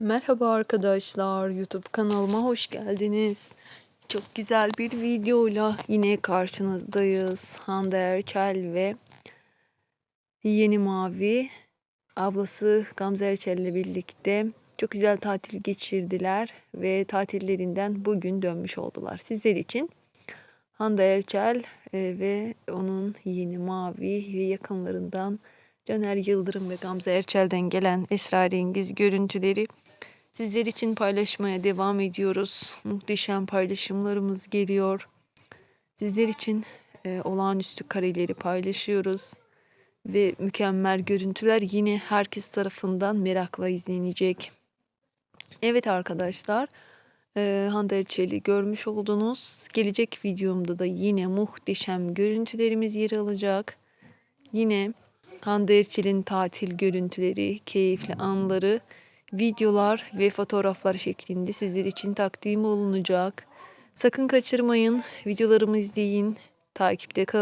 Merhaba arkadaşlar, YouTube kanalıma hoş geldiniz. Çok güzel bir videoyla yine karşınızdayız. Hande Erçel ve Yeni Mavi ablası Gamze Erçel ile birlikte çok güzel tatil geçirdiler ve tatillerinden bugün dönmüş oldular. Sizler için Hande Erçel e, ve onun Yeni Mavi ve yakınlarından Caner Yıldırım ve Gamze Erçel'den gelen esrarengiz görüntüleri Sizler için paylaşmaya devam ediyoruz. Muhteşem paylaşımlarımız geliyor. Sizler için e, olağanüstü kareleri paylaşıyoruz. Ve mükemmel görüntüler yine herkes tarafından merakla izlenecek. Evet arkadaşlar. E, Hande Erçel'i görmüş oldunuz. Gelecek videomda da yine muhteşem görüntülerimiz yer alacak. Yine Hande Erçel'in tatil görüntüleri, keyifli anları videolar ve fotoğraflar şeklinde sizler için takdim olunacak. Sakın kaçırmayın. Videolarımı izleyin. Takipte kalın.